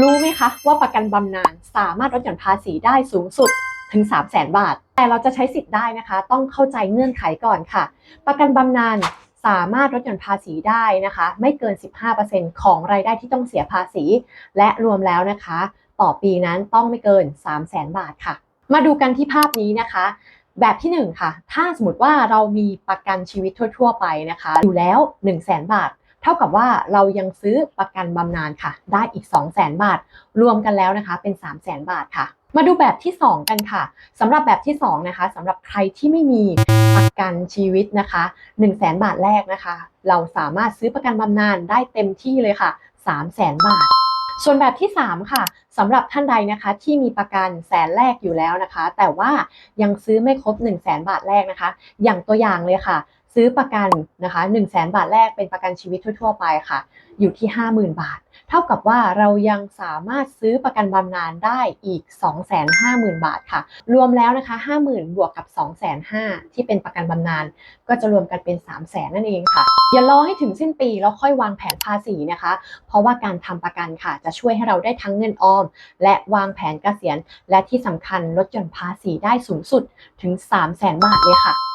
รู้ไหมคะว่าประกันบำนาญสามารถลดหย่อนภาษีได้สูงสุดถึง 3 0 0แสนบาท แต่เราจะใช้สิทธิ์ได้นะคะ ต้องเข้าใจเงื่อนไขก่อนค่ะ ประกันบำนาญสามารถลดหย่อนภาษีได้นะคะ ไม่เกิน 15%ของรายได้ที่ต้องเสียภาษี และรวมแล้วนะคะ ต่อปีนั้นต้องไม่เกิน 3 0 0แสนบาทค่ะ มาดูกันที่ภาพนี้นะคะ แบบที่ 1 ค่ะ ถ้าสมมติว่าเรามีประกันชีวิตทั่ว ๆ ไปนะคะ อยู่แล้ว 1 0 0 0 0แบาท เท่ากับว่าเรายังซื้อประกันบำนาญค่ะ ได้อีก 2 0 0 0 0 0บาท รวมกันแล้วนะคะเป็น 3 0 0 0 0 0บาทค่ะ มาดูแบบที่ 2 กันค่ะสำหรับแบบที่ 2 นะคะสำหรับใครที่ไม่มีประกันชีวิตนะคะ1 0 0 0 0แบาทแรกนะคะ เราสามารถซื้อประกันบำนาญได้เต็มที่เลยค่ะ3 0 0 0 0 0บาทส่วนแบบที่ 3 ค่ะสำหรับท่านใดนะคะที่มีประกันแสนแรกอยู่แล้วนะคะ แต่ว่ายังซื้อไม่ครบ 1 0 0 0 0แบาทแรกนะคะ อย่างตัวอย่างเลยค่ะ ซื้อประกันนะคะ1 0 0 0 0แบาทแรกเป็นประกันชีวิตทั่ว ๆ ไปค่ะ อยู่ที่ 50,000 บาท เท่ากับว่าเรายังสามารถซื้อประกันบำนาญได้อีก 250,000 บาทค่ะ รวมแล้วนะคะ 50,000 บวกกับ 250,000 ที่เป็นประกันบำนาญก็จะรวมกันเป็น 300,000 นั่นเองค่ะ อย่ารอให้ถึงสิ้นปีแล้วค่อยวางแผนภาษีนะคะ เพราะว่าการทำประกันค่ะ จะช่วยให้เราได้ทั้งเงินออม และวางแผนเกษียณ และที่สำคัญลดหย่อนภาษีได้สูงสุดถึง 300,000 บาทเลยค่ะ